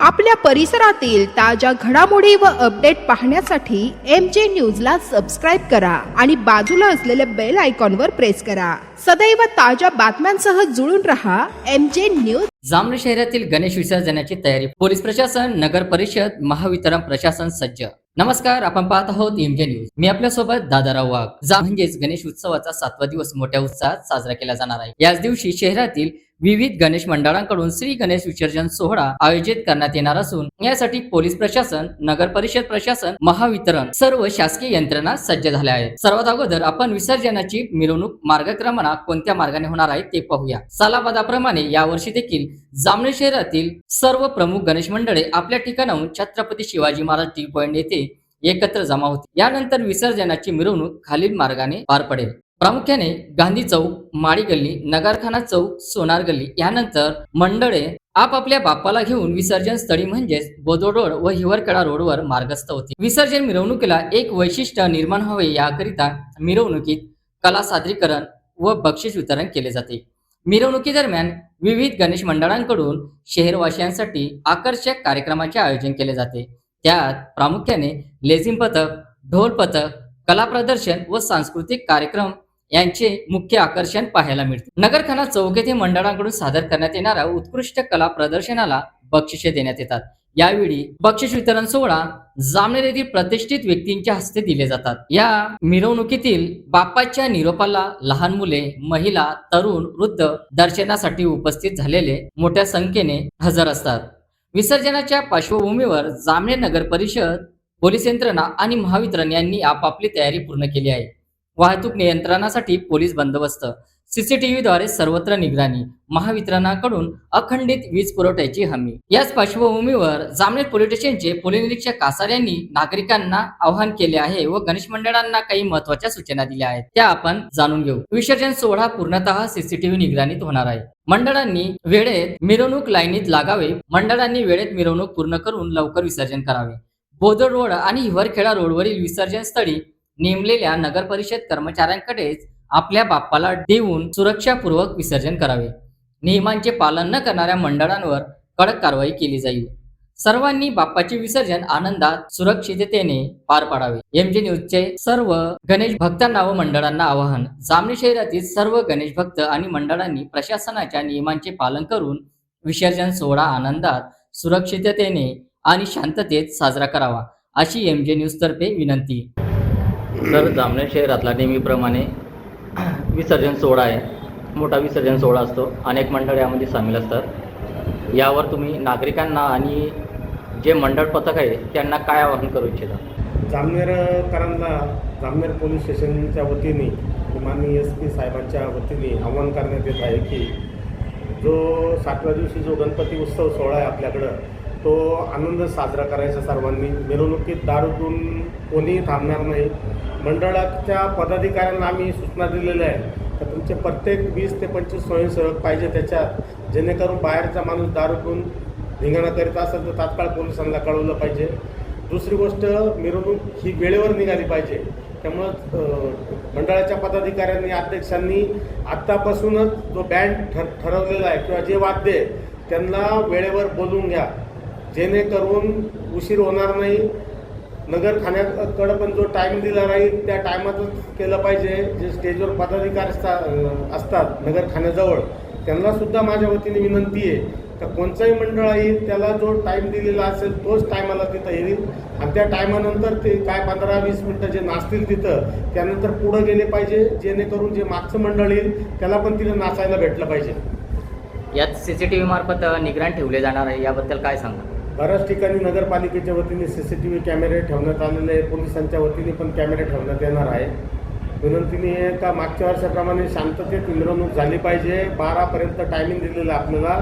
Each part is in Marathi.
आपल्या परिसरातील ताज्या घडामोडी व अपडेट पाहण्यासाठी एम जे न्यूजला सबस्क्राईब करा आणि बाजूला असलेल्या बेल आयकॉनवर प्रेस करा. सदैव ताज्या बातम्यांसह जुळून रहा एम जे न्यूज जामनेर शहरातील गणेश विसर्जनाची तयारी पोलीस प्रशासन नगर परिषद महावितरण प्रशासन सज्ज नमस्कार आपण पाहत आहोत एमजे न्यूज मी आपल्यासोबत दादाराव वाघ जा म्हणजेच गणेश उत्सवाचा सातवा दिवस मोठ्या उत्साहात साजरा केला जाणार आहे. याच दिवशी शहरातील विविध गणेश मंडळांकडून श्री गणेश विसर्जन सोहळा आयोजित करण्यात येणार असून यासाठी पोलीस प्रशासन नगर परिषद प्रशासन महावितरण सर्व शासकीय यंत्रणा सज्ज झाल्या आहेत. सर्वात अगोदर आपण विसर्जनाची मिरवणूक मार्गक्रमणा कोणत्या मार्गाने होणार आहे ते पाहूया. सालाबादाप्रमाणे यावर्षी देखील जामणे शहरातील सर्व प्रमुख गणेश मंडळे आपल्या ठिकाणाहून छत्रपती शिवाजी महाराज टी पॉइंट येथे एकत्र जमा होते यानंतर विसर्जनाची मिरवणूक खालील मार्गाने पार पडेल. प्रामुख्याने गांधी चौक माळी गल्ली नगारखाना चौक सोनार गल्ली यानंतर मंडळे आपापल्या बाप्पाला घेऊन विसर्जन स्थळी म्हणजेच बोदो रोड व हिवरकडा रोडवर मार्गस्थ होती. विसर्जन मिरवणुकीला एक वैशिष्ट्य निर्माण व्हावे याकरिता मिरवणुकीत कला सादरीकरण व बक्षीस वितरण केले जाते. मिरवणुकीदरम्यान विविध गणेश मंडळांकडून शहरवासियांसाठी आकर्षक कार्यक्रमाचे आयोजन केले जाते. त्यात प्रामुख्याने लेझिम पथक ढोल पथक कला प्रदर्शन व सांस्कृतिक कार्यक्रम यांचे मुख्य आकर्षण पाहायला मिळते. नगरखाना चौक येथे मंडळांकडून सादर करण्यात येणाऱ्या उत्कृष्ट कला प्रदर्शनाला बक्षिसे देण्यात येतात. यावेळी बक्षीस वितरण सोहळा जामनेर येथील प्रतिष्ठित व्यक्तींच्या हस्ते दिले जातात. या मिरवणुकीतील बाप्पाच्या निरोपाला लहान मुले महिला तरुण वृद्ध दर्शनासाठी उपस्थित झालेले मोठ्या संख्येने हजर असतात. विसर्जनाच्या पार्श्वभूमीवर जामनेर नगर परिषद पोलीस यंत्रणा आणि महावितरण यांनी आपापली तयारी पूर्ण केली आहे. वाहतूक नियंत्रणासाठी पोलीस बंदोबस्त. सीसीटीव्हीद्वारे सर्वत्र निगराणी. महावितरणाकडून अखंडित वीज पुरवठ्याची हमी. याच पार्श्वभूमीवर जामनेर पोलीस स्टेशनचे पोलीस निरीक्षक कासार यांनी नागरिकांना आवाहन केले आहे व गणेश मंडळांना काही महत्त्वाच्या सूचना दिल्या आहेत. त्या आपण जाणून घेऊ. विसर्जन सोहळा पूर्णतः सीसीटीव्ही निगराणीत होणार आहे. मंडळांनी वेळेत मिरवणूक लाईनीत लागावे. मंडळांनी वेळेत मिरवणूक पूर्ण करून लवकर विसर्जन करावे. बोदड रोड आणि हिवरखेडा रोडवरील विसर्जन स्थळी नेमलेल्या नगर परिषद कर्मचाऱ्यांकडेच आपल्या बाप्पाला देऊन सुरक्षापूर्वक विसर्जन करावे. नियमांचे पालन न करणाऱ्या मंडळांवर कडक कारवाई केली जाईल. सर्वांनी बाप्पाचे विसर्जन आनंदात सुरक्षिततेने पार पाडावे. एम जे न्यूजचे सर्व गणेश भक्तांना व मंडळांना आवाहन. जामणी शहरातील सर्व गणेश भक्त आणि मंडळांनी प्रशासनाच्या नियमांचे पालन करून विसर्जन सोहळा आनंदात सुरक्षिततेने आणि शांततेत साजरा करावा अशी एम जे न्यूज तर्फे विनंती. तर जामनेर शहरातला नेहमीप्रमाणे विसर्जन सोहळा आहे. मोठा विसर्जन सोहळा असतो. अनेक मंडळ यामध्ये सामील असतात. यावर तुम्ही नागरिकांना आणि जे मंडळ पथक आहे त्यांना काय आवाहन करू इच्छिता? जामनेरकरांना जामनेर पोलीस स्टेशनच्या वतीने माननीय एस पी साहेबांच्या वतीने आव्हान करण्यात येत आहे की जो सातव्या दिवशी जो गणपती उत्सव सोहळा आहे आपल्याकडं तो आनंद साजरा करायचा सर्वांनी. मिरवणुकीत दारूतून कोणीही थांबणार नाही. मंडळाच्या पदाधिकाऱ्यांना आम्ही सूचना दिलेल्या आहे तर तुमचे प्रत्येक वीस ते पंचवीस स्वयंसेवक पाहिजे त्याच्यात. जेणेकरून बाहेरचा माणूस दारूतून पिऊन धिंगाणा करीत असेल तर तात्काळ पोलिसांना कळवलं पाहिजे. दुसरी गोष्ट मिरवणूक ही वेळेवर निघाली पाहिजे. त्यामुळं मंडळाच्या पदाधिकाऱ्यांनी अध्यक्षांनी आत्तापासूनच जो बँड ठर ठरवलेला आहे किंवा जे वाद्य आहे त्यांना वेळेवर बोलून घ्या. जेणेकरून उशीर होणार नाही. नगरखान्याकडं पण जो टाईम दिला राहील त्या टायमातच केलं पाहिजे. जे स्टेजवर पदाधिकारी असतात नगरखान्याजवळ त्यांना सुद्धा माझ्या वतीने विनंती आहे. तर कोणचंही मंडळ येईल त्याला जो टाईम दिलेला असेल तोच टायमाला तिथं येईल. आणि त्या टायमानंतर ते काय पंधरा वीस मिनटं जे नाचतील तिथं त्यानंतर पुढं गेले पाहिजे. जेणेकरून जे मागचं मंडळ येईल त्याला पण तिथं नाचायला भेटलं पाहिजे. यात सी सी टी व्ही मार्फत निगराण ठेवले जाणार आहे. याबद्दल काय सांगा बऱ्याच ठिकाणी नगरपालिकेच्या वतीने सी सी टी व्ही कॅमेरे ठेवण्यात आलेले आहे पोलिसांच्या वतीने पण कॅमेरे ठेवण्यात येणार आहे विनंतीने का मागच्या वर्षाप्रमाणे शांततेत मिरवणूक झाली पाहिजे. बारापर्यंत टायमिंग दिलेलं आहे आपल्याला.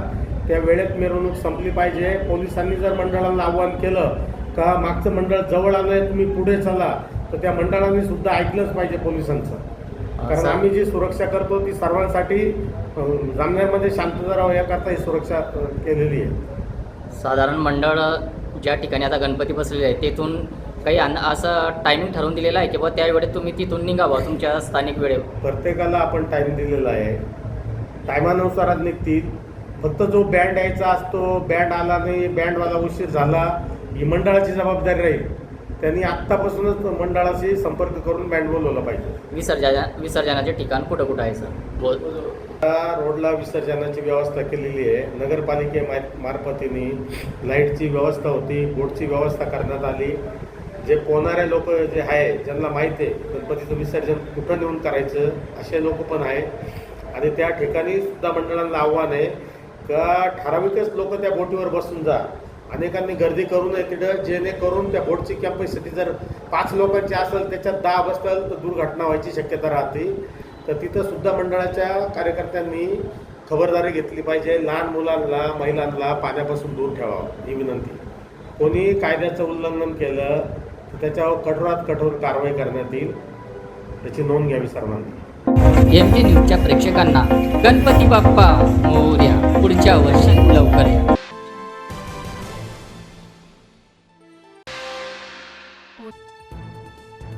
त्या वेळेत मिरवणूक संपली पाहिजे. पोलिसांनी जर मंडळांना आव्हान केलं का मागचं मंडळ जवळ आलं आहे तुम्ही पुढे चला तर त्या मंडळांनी सुद्धा ऐकलंच पाहिजे पोलिसांचं. कारण आम्ही जी सुरक्षा करतो ती सर्वांसाठी अं, जामनेरमध्ये शांतता राहावं याकरता ही सुरक्षा केलेली आहे. साधारण मंडळ ज्या ठिकाणी आता गणपती बसलेले आहे तेथून काही अन असं टायमिंग ठरवून दिलेला आहे की बा त्यावेळेत तुम्ही तिथून निघावं तुमच्या स्थानिक वेळेवर? प्रत्येकाला आपण टाईम दिलेला आहे. टायमानुसारच निघतील. फक्त जो बँड यायचा असतो बँड आला नाही बँडवाला उशीर झाला ही मंडळाची जबाबदारी राहील. त्यांनी आत्तापासूनच मंडळाशी संपर्क करून बँड बोलवलं पाहिजे. विसर्जना विसर्जनाचे ठिकाण कुठं कुठं आहे सर? बोल. रोडला विसर्जनाची व्यवस्था केलेली आहे. नगरपालिके मा- मार्फतीने लाईटची व्यवस्था होती बोटची व्यवस्था करण्यात आली. जे पोहणारे लोक जे आहे ज्यांना माहीत आहे गणपतीचं विसर्जन कुठं नेऊन करायचं असे लोक पण आहे. आणि त्या ठिकाणी सुद्धा मंडळांना आव्हान आहे का ठराविकच लोक त्या बोटीवर बसून जा. अनेकांनी गर्दी करू नये तिथं जेणेकरून त्या बोटची कॅपॅसिटी जर पाच लोकांची असेल त्याच्यात दहा बसतील तर दुर्घटना व्हायची शक्यता राहते. तर तिथं सुद्धा मंडळाच्या कार्यकर्त्यांनी खबरदारी घेतली पाहिजे. लहान मुलांना महिलांना पाण्यापासून दूर ठेवावं ही विनंती. कोणी कायद्याचं उल्लंघन केलं तर त्याच्यावर कठोरात कठोर कारवाई करण्यात येईल त्याची नोंद घ्यावी सर्वांनी. एम जी न्यूजच्या प्रेक्षकांना गणपती बाप्पा मोर्या पुढच्या वर्षी लवकर